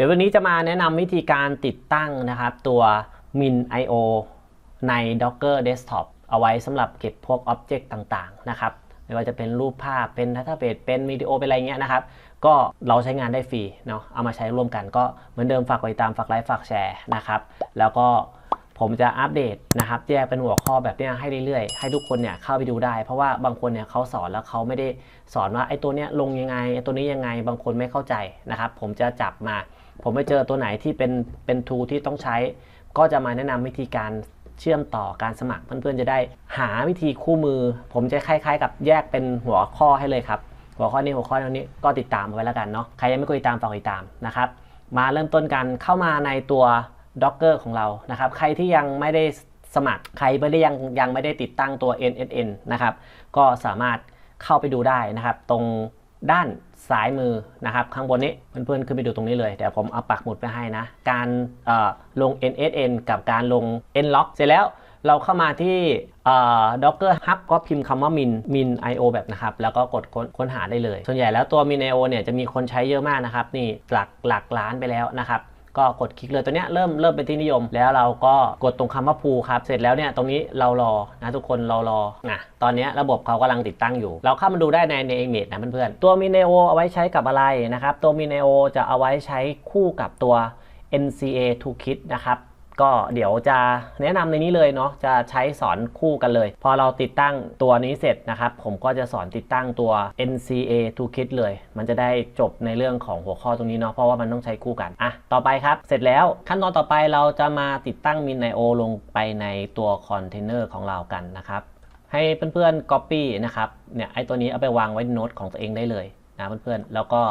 ดี๋ยววันนี้จะมาแนะนำวิธีการติดตั้งนะครับ ตัว Min.io ใน Docker Desktop เอาไว้สำหรับเก็บพวก Object ต่างๆ นะครับ ไม่ว่าจะเป็นรูปภาพเป็น Database เป็นวิดีโอเป็นอะไรเงี้ยนะครับ ก็เราใช้งานได้ฟรีเนาะเอามาใช้ร่วมกันก็เหมือนเดิมฝากกดติดตามฝากไลค์ฝากแชร์นะครับ แล้วก็ผมจะอัปเดตนะครับแยกเป็นหัวข้อแบบนี้ให้เรื่อยๆ ให้ทุกคนเนี่ยเข้าไปดูได้ เพราะว่าบางคนเนี่ยเขาสอนแล้วเขาไม่ได้ สอนว่าไอ้ตัวเนี้ยลงยังไงไอ้ตัวนี้ยังไงบางคนไม่เข้าใจนะครับ ผมจะจับมา ผมไปเจอตัวไหนที่เป็นเป็นทูที่ต้องใช้ ก็จะมาแนะนำวิธีการเชื่อมต่อการสมัครเพื่อนๆจะได้หาวิธีคู่มือ ผมจะคล้ายๆ กับแยกเป็นหัวข้อให้เลยครับ หัวข้อนี้หัวข้อนี้ก็ติดตามเอาไว้แล้วกันเนาะใครยังไม่กดติดตามฝากติดตามนะครับมาเริ่มต้นกันเข้ามาในตัว Docker ของเรานะครับใครที่ยังไม่ได้สมัครใครไม่ได้ยังยังไม่ได้ติดตั้งตัว NSN นะครับก็สามารถ เข้าไปดูได้นะครับ ตรงด้านซ้ายมือนะครับ ข้างบนนี้เพื่อนๆขึ้นไปดูตรงนี้เลยเดี๋ยวผมเอาปักหมุดไปให้นะ การลง NSN กับการลง nlock เสร็จแล้วเราเข้ามาที่ Docker Hub ก็พิมพ์คำว่า min min io แบบนะครับ แล้วก็กดค้นค้นหาได้เลย ส่วนใหญ่แล้วตัว min io เนี่ยจะมีคนใช้เยอะมากนะครับ นี่หลักหลักล้านไปแล้วนะครับ ก็กดคลิกเลยตัวเนี้ยเริ่มเริ่มเป็นที่นิยม แล้วเราก็กดตรงคำว่าพูครับ เสร็จแล้วเนี่ยตรงนี้เรารอนะทุกคนเรารอนะตอนนี้ระบบเขากำลังติดตั้งอยู่ เราเข้ามาดูได้ในในเอเมจนะเพื่อนๆ ตัวมีเนโอเอาไว้ใช้กับอะไรนะครับ ตัวมีเนโอจะเอาไว้ใช้คู่กับตัว NCA Toolkit นะครับ ก็เดี๋ยวจะแนะนำในนี้เลยเนาะจะใช้สอนคู่กันเลย พอเราติดตั้งตัวนี้เสร็จนะครับผมก็จะสอนติดตั้งตัว NCA Toolkit เลย มันจะได้จบในเรื่องของหัวข้อตรงนี้เนาะเพราะว่ามันต้องใช้คู่กันอะต่อไปครับ เสร็จแล้วขั้นตอนต่อไปเราจะมาติดตั้ง Min.io ลงไปในตัวคอนเทนเนอร์ของเรากันนะครับให้เพื่อนๆ Copy นะครับเนี่ยไอตัวนี้เอาไปวางไว้โน้ตของตัวเองได้เลยนะเพื่อนๆแล้วก็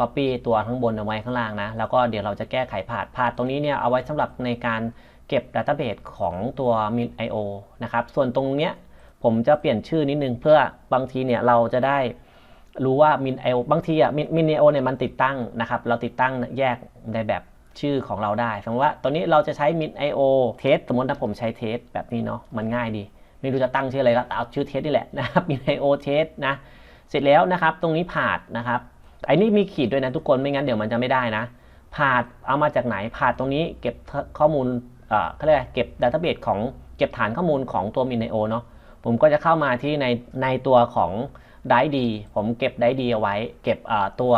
Copy ตัวข้างบนเอาไว้ข้างล่างนะ แล้วก็เดี๋ยวเราจะแก้ไขพาดพาดตรงนี้เนี่ยเอาไว้สำหรับในการเก็บ Database ของตัว Min.io นะครับ ส่วนตรงเนี้ยผมจะเปลี่ยนชื่อนิดนึงเพื่อบางทีเนี่ยเราจะได้รู้ว่า Min.io บางทีอะ m i n i o เนี่ยมันติดตั้งนะครับ เราติดตั้งแยกในแบบชื่อของเราได้สมมติว่าตัวนี้เราจะใช้ Min.io test สมมติถ้าผมใช้ test แบบนี้เนาะมันง่ายดี ไม่รู้จะตั้งชื่ออะไรก็เอาชื่อ test นี่แหละนะครับ Min.io test นะเสร็จแล้วนะครับ ตรงนี้ผาดนะครับ ไอ้นี่มีขีดด้วยนะทุกคนไม่งั้นเดี๋ยวมันจะไม่ได้นะผาดเอามาจากไหนผาดตรงนี้เก็บข้อมูลเอ่อเขาเรียกเก็บดัตเตอร์เบสของเก็บฐานข้อมูลของตัว Minio เนาะผมก็จะเข้ามาที่ในในตัวของไดดีผมเก็บไดดีเอาไว้ เก็บเอ่อตัว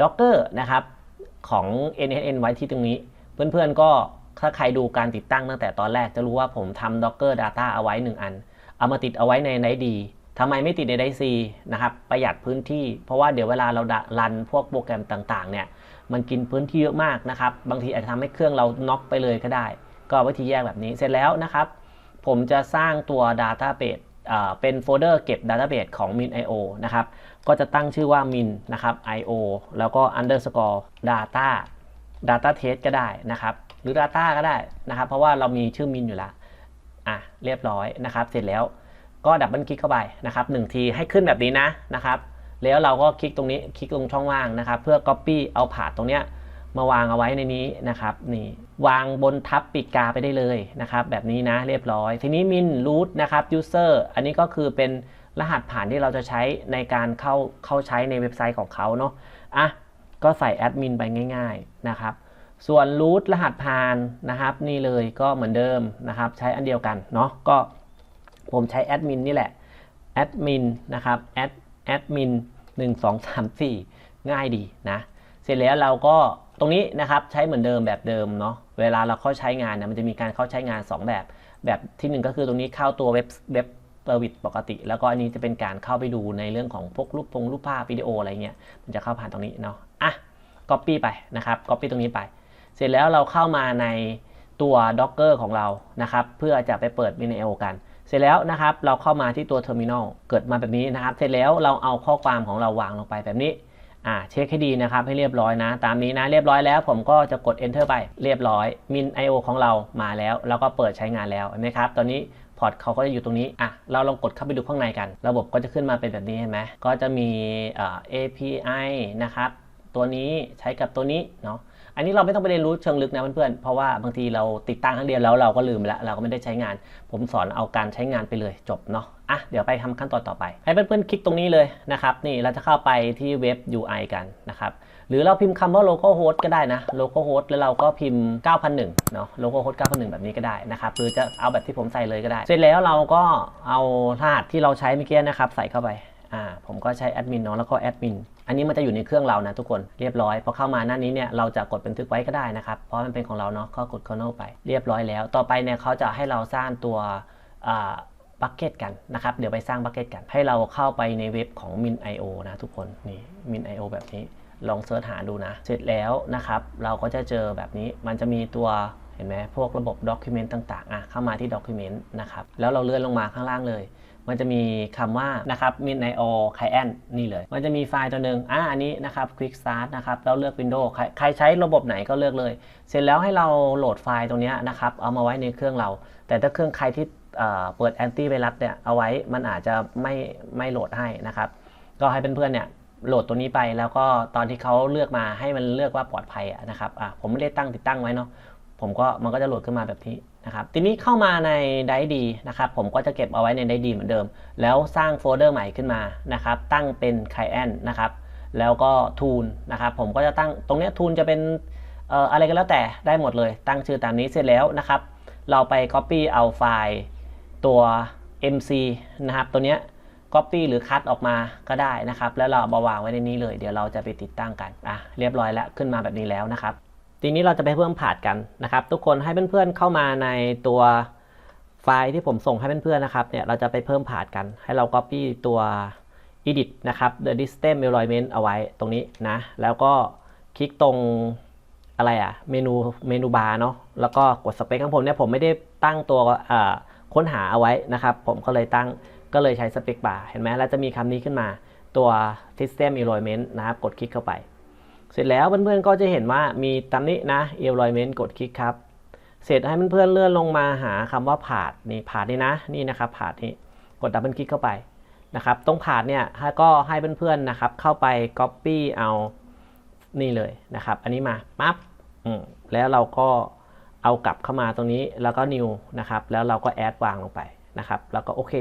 Docker นะครับของ NSN ไว้ที่ตรงนี้ เพื่อนๆก็ถ้าใครดูการติดตั้งตั้งแต่ตอนแรกจะรู้ว่าผมทำ Docker Data เอาไว้ 1 อัน เอามาติดเอาไว้ในไดดี ทำไมไม่ติดในไดซีนะครับประหยัดพื้นที่เพราะว่าเดี๋ยวเวลาเรารันพวกโปรแกรมต่างๆเนี่ยมันกินพื้นที่เยอะมากนะครับ บางทีอาจจะทำให้เครื่องเราน็อกไปเลยก็ได้ ก็วิธีแยกแบบนี้เสร็จแล้วนะครับ ผมจะสร้างตัว Database เป็นโฟลเดอร์เก็บ Database ของ min.io นะครับ ก็จะตั้งชื่อว่า min นะครับ io แล้วก็ underscore data data test ก็ได้นะครับ หรือ data ก็ได้นะครับ เพราะว่าเรามีชื่อ min อยู่แล้วอะเรียบร้อยนะครับ เสร็จแล้ว ก็ดับเบิลคลิกเข้าไปนะครับหนึ่งทีให้ขึ้นแบบนี้นะนะครับ แล้วเราก็คลิกตรงนี้คลิกตรงช่องว่างนะครับ เพื่อ Copy เอาผาดตรงเนี้ยมาวางเอาไว้ในนี้นะครับนี่วางบนทับปีกกาไปได้เลยนะครับ แบบนี้นะเรียบร้อย ทีนี้ min root นะครับ user อันนี้ก็คือเป็นรหัสผ่านที่เราจะใช้ในการเข้าเข้าใช้ในเว็บไซต์ของเขาเนาะอะก็ใส่แอดมินไปง่ายๆนะครับส่วน root รหัสผ่านนะครับ นี่เลยก็เหมือนเดิมนะครับ ใช้อันเดียวกันเนาะก็ ผมใช้แอดมินนี่แหละแอดมินนะครับแอดแอดมิน1 2 3 4ง่ายดีนะ เสร็จแล้วเราก็ตรงนี้นะครับใช้เหมือนเดิมแบบเดิมเนาะเวลาเราเข้าใช้งานเนี่ยมันจะมีการเข้าใช้งาน 2 แบบ แบบทีหนึ่1 ก็คือตรงนี้เข้าตัวเว็บเว็บเซอร์วิสปกติ แล้วก็อันนี้จะเป็นการเข้าไปดูในเรื่องของพวกรูปพงรูปภาพวิดีโออะไรเงี้ยมันจะเข้าผ่านตรงนี้เนาะอะ copy ไปนะครับ copy ตรงนี้ไป เสร็จแล้วเราเข้ามาในตัว docker ของเรานะครับ เพื่อจะไปเปิด Minio กัน เสร็จแล้วนะครับเราเข้ามาที่ตัว Terminal เกิดมาแบบนี้นะครับ เสร็จแล้วเราเอาข้อความของเราวางลงไปแบบนี้อ่าเช็คให้ดีนะครับให้เรียบร้อยนะ ตามนี้นะเรียบร้อยแล้ว ผมก็จะกด enter ไปเรียบร้อย min io ของเรามาแล้วแล้วก็เปิดใช้งานแล้วเห็นไหมครับตอนนี้พอร์ตเขาก็จะอยู่ตรงนี้อะเราลองกดเข้าไปดูข้างในกัน ระบบก็จะขึ้นมาเป็นแบบนี้เห็นไหมก็จะมีอ่า API นะครับตัวนี้ใช้กับตัวนี้เนาะ อันนี้เราไม่ต้องไปเรียนรู้เชิงลึกนะเพื่อนๆ เพราะว่าบางทีเราติดตั้งครั้งเดียวแล้วเราก็ลืมไปแล้วเราก็ไม่ได้ใช้งาน ผมสอนเอาการใช้งานไปเลยจบเนาะอะเดี๋ยวไปทำขั้นตอนต่อไป ให้เพื่อนๆคลิกตรงนี้เลยนะครับนี่เราจะเข้าไปที่เว็บ UI กันนะครับหรือเราพิมพ์คำว่า local host ก็ได้นะ local host แล้วเราก็พิมพ์ 9001เนาะ local host 9001 แบบนี้ก็ได้นะครับหรือจะเอาแบบที่ผมใส่เลยก็ได้ เสร็จแล้วเราก็เอารหัสที่เราใช้เมื่อกี้นะครับใส่เข้าไปอ่าผมก็ใช้แอดมินเนาะแล้วก็แอดมิน อันนี้มันจะอยู่ในเครื่องเรานะทุกคนเรียบร้อยพอเข้ามาหน้านี้เนี่ยเราจะกดบันทึกไว้ก็ได้นะครับ เพราะมันเป็นของเราเนาะก็กด kernel ไปเรียบร้อยแล้ว ต่อไปเนี่ยเขาจะให้เราสร้างตัวอ่าบัคเก็ตกันนะครับเดี๋ยวไปสร้างบัคเก็ตกัน ให้เราเข้าไปในเว็บของ min.io นะทุกคนนี่ min.io แบบนี้ลองเสิร์ชหาดูนะ เสร็จแล้วนะครับ เราก็จะเจอแบบนี้มันจะมีตัวเห็นไหมพวกระบบด็อกิเมนต์ต่างๆอะเข้ามาที่ด็อกิเมนต์นะครับ แล้วเราเลื่อนลงมาข้างล่างเลย มันจะมีคำว่านะครับ min.io client นี่เลย มันจะมีไฟล์ตัวหนึ่งอะอันนี้นะครับ quick start นะครับ แล้วเลือก Windows ใครใครใช้ระบบไหนก็เลือกเลย เสร็จแล้วให้เราโหลดไฟล์ตรงนี้นะครับ เอามาไว้ในเครื่องเรา แต่ถ้าเครื่องใครที่เอ่อเปิดแอนตี้ไวรัสเนี่ย เอาไว้มันอาจจะไม่ไม่โหลดให้นะครับ ก็ให้เพื่อนๆเนี่ยโหลดตัวนี้ไปแล้วก็ตอนที่เขาเลือกมาให้มันเลือกว่าปลอดภัยอะนะครับ อะผมไม่ได้ตั้งติดตั้งไว้เนาะ ผมก็มันก็จะโหลดขึ้นมาแบบนี้ นะครับทีนี้เข้ามาในไดดีนะครับผมก็จะเก็บเอาไว้ในไดดีเหมือนเดิม แล้วสร้างโฟลเดอร์ใหม่ขึ้นมานะครับตั้งเป็น client นะครับแล้วก็ tool นะครับผมก็จะตั้งตรงนี้ย tool จะเป็นเอ่ออะไรก็แล้วแต่ได้หมดเลย ตั้งชื่อตามนี้เสร็จแล้วนะครับ เราไป copy เอาไฟล์ตัว mc นะครับตัวเนี้ย Copy หรือคัดออกมาก็ได้นะครับ แล้วเราเอามาวางไว้ในนี้เลย เดี๋ยวเราจะไปติดตั้งกันอะเรียบร้อยแล้วขึ้นมาแบบนี้แล้วนะครับ ทีนี้เราจะไปเพิ่มผาดกันนะครับ ทุกคนให้เพื่อนๆเข้ามาในตัวไฟล์ที่ผมส่งให้เพื่อนๆนะครับเนี่ยเราจะไปเพิ่มผาดกัน ให้เรา Copy ตัว edit นะครับ the system environment เอาไว้ตรงนี้นะ แล้วก็คลิกตรงอะไรอะเมนูเมนูบาร์เนาะแล้วก็กดสเปคของผมเนี่ยผมไม่ได้ตั้งตัวค้นหาเอาไว้นะครับ ผมก็เลยตั้งก็เลยใช้สเปคบาร์เห็นไหมแล้วจะมีคำนี้ขึ้นมาตัว system environment นะครับ กดคลิกเข้าไป เสร็จแล้วเพื่อนๆก็จะเห็นว่ามีตามนี้นะ environment กดคลิกครับ เสร็จให้เพื่อนๆเลื่อนลงมาหาคำว่าผาดนี่ผาดนี่นะนี่นะครับผาดนี้กดดับเบิลคลิกเข้าไปนะครับตรงผาดเนี่ยก็ให้เพื่อนๆนะครับเข้าไป copy เอานี่เลยนะครับ อันนี้มาปั๊บแล้วเราก็เอากลับเข้ามาตรงนี้แล้วก็ new นะครับ แล้วเราก็แอดวางลงไปนะครับ แล้วก็โอเค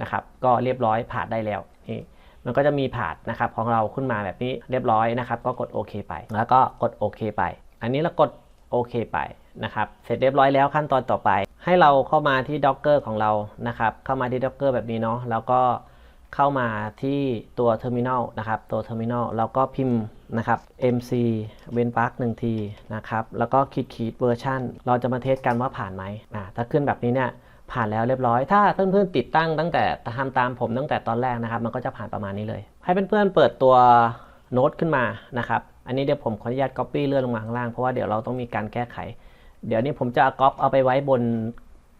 นะครับ ก็เรียบร้อยผาดได้แล้วนี่ มันก็จะมีผาดนะครับของเราขึ้นมาแบบนี้เรียบร้อยนะครับ ก็กดโอเคไป แล้วก็กดโอเคไป อันนี้เรากดโอเคไปนะครับ เสร็จเรียบร้อยแล้วขั้นตอนต่อไป ให้เราเข้ามาที่ Docker ของเรานะครับ เข้ามาที่ Docker แบบนี้เนาะ แล้วก็เข้ามาที่ตัว Terminal นะครับ ตัว Terminal แล้วก็พิมพ์นะครับ mc เว้นปรรคหนึ่งทีนะครับ แล้วก็ขีดขีดเวอร์ชันเราจะมาเทสกันว่าผ่านไหมอ่าถ้าขึ้นแบบนี้เนี่ย ผ่านแล้วเรียบร้อย ถ้าเพื่อนๆติดตั้งตั้งแต่ทำตามผมตั้งแต่ตอนแรกนะครับ มันก็จะผ่านประมาณนี้เลย ให้เพื่อนๆเปิดตัวโน้ตขึ้นมานะครับ อันนี้เดี๋ยวผมขออนุญาต Copy เลื่อนลงมาข้างล่างเพราะว่าเดี๋ยวเราต้องมีการแก้ไข เดี๋ยวนี้ผมจะก๊อปเอาไปไว้บน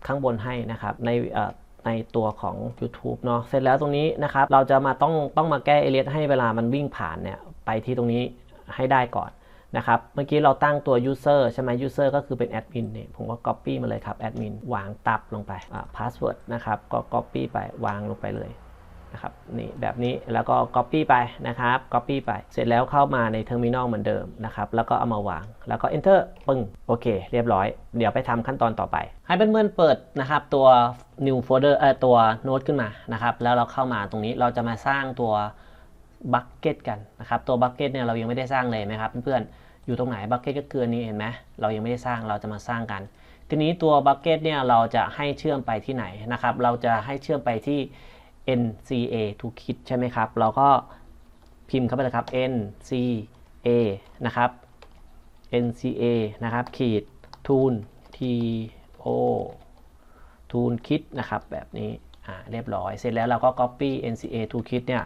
ข้างบนให้นะครับ ในในตัวของ YouTube เนาะ เสร็จแล้วตรงนี้นะครับ เราจะมาต้องต้องมาแก้เอเลียให้เวลามันวิ่งผ่านเนี่ยไปที่ตรงนี้ให้ได้ก่อน นะครับ เมื่อกี้เราตั้งตัว user ใช่ไหม user ก็คือเป็นแอดมินเนี่ย ผมก็ copy มาเลยครับแอดมินวางตับลงไป password นะครับ ก็ copy ไป วางลงไปเลยนะครับ นี่แบบนี้ แล้วก็ copy ไปนะครับ copy ไป เสร็จแล้วเข้ามาใน terminal เหมือนเดิมนะครับ แล้วก็เอามาวาง แล้วก็ enter ปึ้ง โอเค เรียบร้อย เดี๋ยวไปทำขั้นตอนต่อไป ให้เพื่อนๆเปิดนะครับตัว new folder เอ่อตัว note ขึ้นมานะครับ แล้วเราเข้ามาตรงนี้ เราจะมาสร้างตัวบัคเก็ตกันนะครับ ตัวบัคเก็ตเนี่ยเรายังไม่ได้สร้างเลยนะครับเพื่อนๆ อยู่ตรงไหนบัคเก็ตก็คืออันนี้เห็นไหมเรายังไม่ได้สร้างเราจะมาสร้างกัน ทีนี้ตัวบัคเก็ตเนี่ยเราจะให้เชื่อมไปที่ไหนนะครับ เราจะให้เชื่อมไปที่ NCA Toolkit ใช่ไหมครับ เราก็พิมพ์เข้าไปเลยครับ NCA นะครับ NCA นะครับขีด tool T O tool kit นะครับแบบนี้อ่าเรียบร้อย เสร็จแล้วเราก็ copy NCA toolkit เนี่ย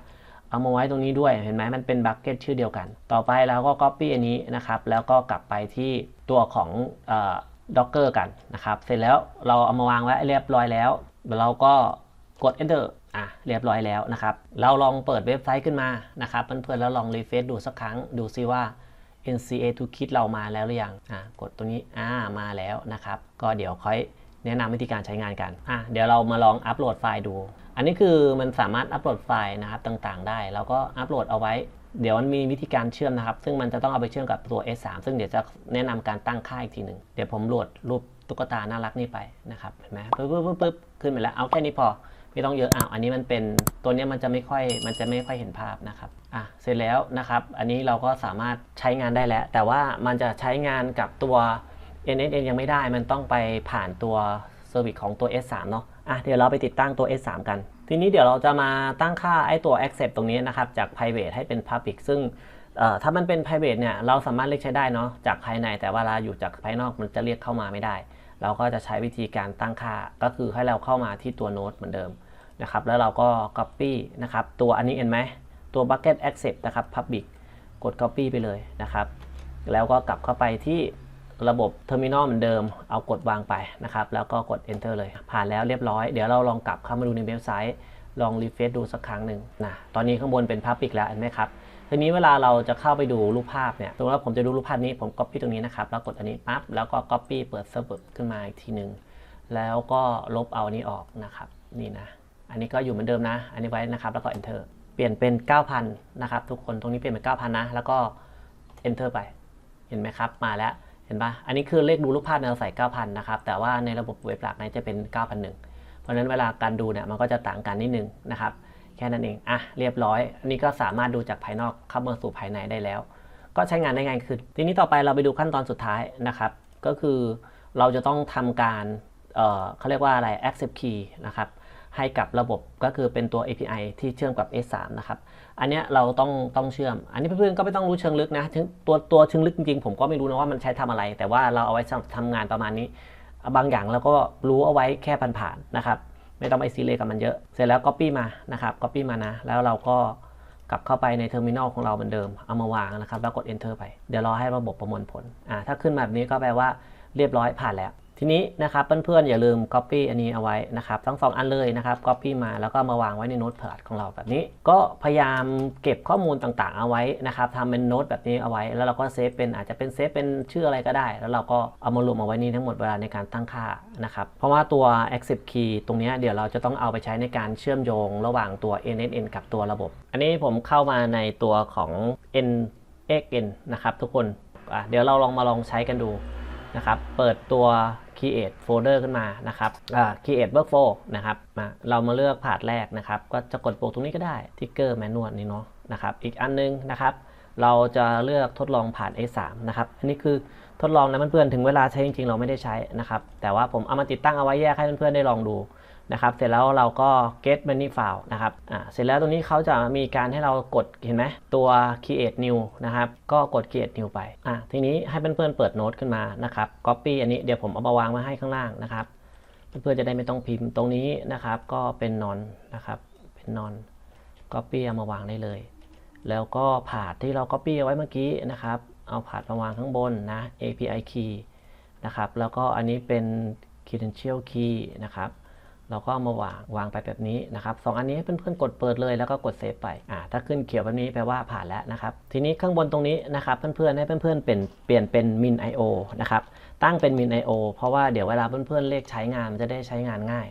เอามาไว้ตรงนี้ด้วยเห็นไหมมันเป็นบัคเก็ตชื่อเดียวกัน ต่อไปเราก็ Copy อันนี้นะครับ แล้วก็กลับไปที่ตัวของเอ่อ Docker กันนะครับ เสร็จแล้วเราเอามาวางไว้เรียบร้อยแล้ว เราก็กด Enter อะเรียบร้อยแล้วนะครับ เราลองเปิดเว็บไซต์ขึ้นมานะครับเพื่อนๆแล้วลองรีเฟซดูสักครั้งดูซิว่า NCA Toolkit เรามาแล้วหรือยังอะกดตรงนี้อ่ามาแล้วนะครับ ก็เดี๋ยวค่อยแนะนำวิธีการใช้งานกันอะเดี๋ยวเรามาลองอัปโหลดไฟล์ดู อันนี้คือมันสามารถอัปโหลดไฟล์นะครับต่างๆ ได้ แล้วก็อัปโหลดเอาไว้ เดี๋ยวมันมีวิธีการเชื่อมนะครับ ซึ่งมันจะต้องเอาไปเชื่อมกับตัว S3 ซึ่งเดี๋ยวจะแนะนำการตั้งค่าอีกทีหนึ่งเดี๋ยวผมโหลดรูปตุ๊กตาน่ารักนี่ไปนะครับเห็นไหมปึ๊บปึ๊บปึ๊บขึ้นไปแล้วเอาแค่นี้พอไม่ต้องเยอะอ้าวอันนี้มันเป็นตัวนี้มันจะไม่ค่อยมันจะไม่ค่อยเห็นภาพนะครับอะเสร็จแล้วนะครับ อันนี้เราก็สามารถใช้งานได้แล้ว แต่ว่ามันจะใช้งานกับตัว NSN ยังไม่ได้มันต้องไปผ่านตัวเซอร์วิสของตัว S3 เนาะ อะเดี๋ยวเราไปติดตั้งตัว S3 กัน ทีนี้เดี๋ยวเราจะมาตั้งค่าไอ้ตัว accept ตรงนี้นะครับ จาก private ให้เป็น public ซึ่งถ้ามันเป็น private เนี่ยเราสามารถเรียกใช้ได้เนาะจากภายในแต่เวลาอยู่จากภายนอกมันจะเรียกเข้ามาไม่ได้ เราก็จะใช้วิธีการตั้งค่าก็คือให้เราเข้ามาที่ตัวโน้ตเหมือนเดิมนะครับแล้วเราก็ copy นะครับตัวอันนี้เห็นไหมตัว bucket accept นะครับ public กด copy ไปเลยนะครับ แล้วก็กลับเข้าไปที่ ระบบ terminal เหมือนเดิม เอากดวางไปนะครับ แล้วก็กด enter เลย ผ่านแล้วเรียบร้อย เดี๋ยวเราลองกลับเข้ามาดูในเว็บไซต์ ลอง refresh ดูสักครั้งหนึ่งนะ ตอนนี้ข้างบนเป็น public แล้วเห็นไหมครับ ทีนี้เวลาเราจะเข้าไปดูรูปภาพเนี่ย สมมติว่าผมจะดูรูปภาพนี้ ผม copy ตรงนี้นะครับ แล้วกดอันนี้ปั๊บ แล้วก็ copy เปิด server ขึ้นมาอีกทีหนึ่งแล้วก็ลบเอาอันนี้ออกนะครับ นี่นะ อันนี้ก็อยู่เหมือนเดิมนะ อันนี้ไว้นะครับ แล้วก็ enter เปลี่ยนเป็น 9,000 นะครับ ทุกคน ตรงนี้เปลี่ยนเป็น 9,000 นะ แล้วก็ enter ไป เห็นไหมครับ มาแล้ว เห็นปะอันนี้คือเลขดูรูปภาพเราใส่ 9,000 นะครับ แต่ว่าในระบบเว็บหลักเนี่ยจะเป็น 9,001 เพราะฉะนั้นเวลาการดูเนี่ยมันก็จะต่างกันนิดนึงนะครับ แค่นั้นเอง อะ เรียบร้อย อันนี้ก็สามารถดูจากภายนอกเข้ามาสู่ภายในได้แล้ว ก็ใช้งานได้ง่ายขึ้น ทีนี้ต่อไปเราไปดูขั้นตอนสุดท้ายนะครับ ก็คือเราจะต้องทำการเเขาเรียกว่าอะไร accept key นะครับ ให้กับระบบก็คือเป็นตัว API ที่เชื่อมกับ S3 นะครับ อันเนี้ยเราต้องต้องเชื่อม อันนี้เพื่อนๆก็ไม่ต้องรู้เชิงลึกนะตัวตัวเชิงลึกจริงๆ ผมก็ไม่รู้นะว่ามันใช้ทำอะไร แต่ว่าเราเอาไว้สำหรับทำงานประมาณนี้ บางอย่างเราก็รู้เอาไว้แค่ผ่านๆนะครับ ไม่ต้องไปซีเรียสกับมันเยอะ เสร็จแล้ว Copy มานะครับ Copy มานะ แล้วเราก็กลับเข้าไปในเทอร์มินอลของเราเหมือนเดิม เอามาวางนะครับ แล้วกด Enter ไป เดี๋ยวรอให้ระบบประมวลผล อ่า ถ้าขึ้นมาแบบนี้ก็แปลว่าเรียบร้อยผ่านแล้ว ทีนี้นะครับเพื่อนๆอย่าลืม Copy อันนี้เอาไว้นะครับทั้งสองอันเลยนะครับ Copy มาแล้วก็มาวางไว้ในโน้ตแพดของเราแบบนี้ ก็พยายามเก็บข้อมูลต่างๆ เอาไว้นะครับทำเป็นโน้ตแบบนี้เอาไว้ แล้วเราก็เซฟเป็นอาจจะเป็นเซฟเป็นชื่ออะไรก็ได้ แล้วเราก็เอามารวมเอาไว้นี่ทั้งหมดเวลาในการตั้งค่านะครับเพราะว่าตัว accept key ตรงนี้เดี๋ยวเราจะต้องเอาไปใช้ในการเชื่อมโยงระหว่างตัว NSN กับตัวระบบ อันนี้ผมเข้ามาในตัวของ NXN นะครับทุกคนเดี๋ยวเราลองมาลองใช้กันดู นะครับ เปิดตัว create folder ขึ้นมานะครับ create workflow นะครับมาเรามาเลือกผาดแรกนะครับ ก็จะกดปุ่มตรงนี้ก็ได้ trigger manual นี่เนาะนะครับ อีกอันนึงนะครับ เราจะเลือกทดลองผ่าน A3 นะครับ อันนี้คือทดลองนะเพื่อนๆ ถึงเวลาใช้จริงๆ เราไม่ได้ใช้นะครับ แต่ว่าผมเอามาติดตั้งเอาไว้แยกให้เพื่อนๆ ได้ลองดู นะครับ เสร็จแล้วเราก็ get many file นะครับอ่าเสร็จแล้วตรงนี้เขาจะมีการให้เรากดเห็นไหมตัว create new นะครับ ก็กด create new ไปอ่าทีนี้ให้เพื่อนๆเปิดโน้ตขึ้นมานะครับ copy อันนี้เดี๋ยวผมเอามาวางมาให้ข้างล่างนะครับ เพื่อนๆจะได้ไม่ต้องพิมพ์ตรงนี้นะครับ ก็เป็น non นะครับ เป็น non copy เอามาวางได้เลย แล้วก็ผาดที่เรา copy เอาไว้เมื่อกี้นะครับ เอาผาดมาวางข้างบนนะ API key นะครับ แล้วก็อันนี้เป็น credential key นะครับ เราก็เอามาวางวางไปแบบนี้นะครับสองอันนี้ให้เพื่อนๆกดเปิดเลยแล้วก็กดเซฟไปอ่าถ้าขึ้นเขียวแบบนี้แปลว่าผ่านแล้วนะครับ ทีนี้ข้างบนตรงนี้นะครับเพื่อนๆให้เพื่อนๆเป็นเปลี่ยนเป็น min io นะครับตั้งเป็น min io เพราะว่าเดี๋ยวเวลาเพื่อนๆเลขใช้งานมันจะได้ใช้งานง่าย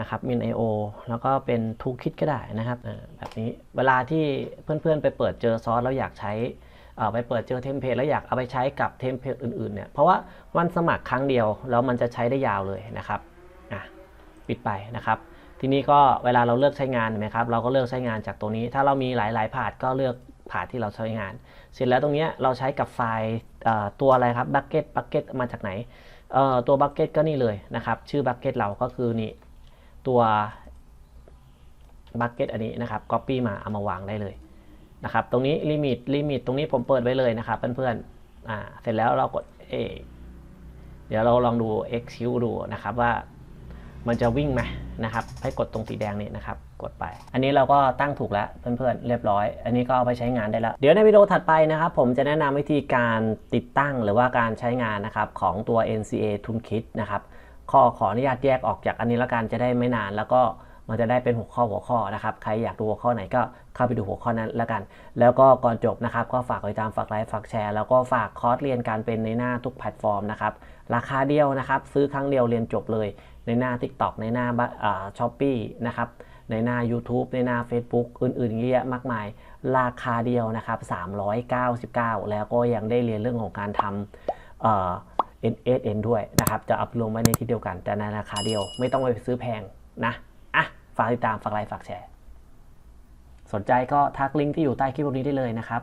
นะครับ min io แล้วก็เป็น toolkit ก็ได้นะครับอ่าแบบนี้เวลาที่เพื่อนๆไปเปิดเจอซอสแล้วอยากใช้อ่อไปเปิดเจอเทมเพลตแล้วอยากเอาไปใช้กับเทมเพลตอื่นๆเนี่ยเพราะว่าวันสมัครครั้งเดียวแล้วมันจะใช้ได้ยาวเลยนะครับ ปิดไปนะครับ ทีนี้ก็เวลาเราเลือกใช้งานเห็นไหมครับ เราก็เลือกใช้งานจากตัวนี้ ถ้าเรามีหลายๆ ผาดก็เลือกผาดที่เราใช้งาน เสร็จแล้วตรงนี้เราใช้กับไฟล์ตัวอะไรครับ bucket bucket มาจากไหนตัว bucket ก็นี่เลยนะครับ ชื่อ bucket เราก็คือนี่ตัว bucket อันนี้นะครับ copy มาเอามาวางได้เลยนะครับ ตรงนี้ limit limit ตรงนี้ผมเปิดไว้เลยนะครับเพื่อนๆอ่าเสร็จแล้วเรากด A เดี๋ยวเราลองดู execute ดูนะครับว่า มันจะวิ่งไหมนะครับให้กดตรงสีแดงนี้นะครับกดไป อันนี้เราก็ตั้งถูกแล้วเพื่อนๆเรียบร้อย อันนี้ก็เอาไปใช้งานได้แล้ว เดี๋ยวในวิดีโอถัดไปนะครับ ผมจะแนะนำวิธีการติดตั้งหรือว่าการใช้งานนะครับของตัว NCA Toolkit นะครับขอขออนุญาตแยกออกจากอันนี้แล้วกันจะได้ไม่นานแล้วก็ มันจะได้เป็นหัวข้อหัวข้อนะครับใครอยากดูหัวข้อไหนก็เข้าไปดูหัวข้อนั้นแล้วกัน แล้วก็ก่อนจบนะครับ ก็ฝากติดตามฝากไลค์ฝากแชร์แล้วก็ฝากคอร์สเรียนการเป็นในหน้าทุกแพลตฟอร์มนะครับราคาเดียวนะครับ ซื้อครั้งเดียวเรียนจบเลยในหน้า TikTok ในหน้าช้อปปี้นะครับในหน้า YouTube ในหน้า Facebook อื่นๆเยอะแยะมากมาย ราคาเดียวนะครับ 399 แล้วก็ยังได้เรียนเรื่องของการทำเอ่อ NSN ด้วยนะครับ จะอัพลงไว้ในที่เดียวกัน แต่ในราคาเดียวไม่ต้องไปซื้อแพงนะอะ ฝากติดตามฝากไลค์ฝากแชร์ สนใจก็ทักลิงก์ที่อยู่ใต้คลิปนี้ได้เลยนะครับ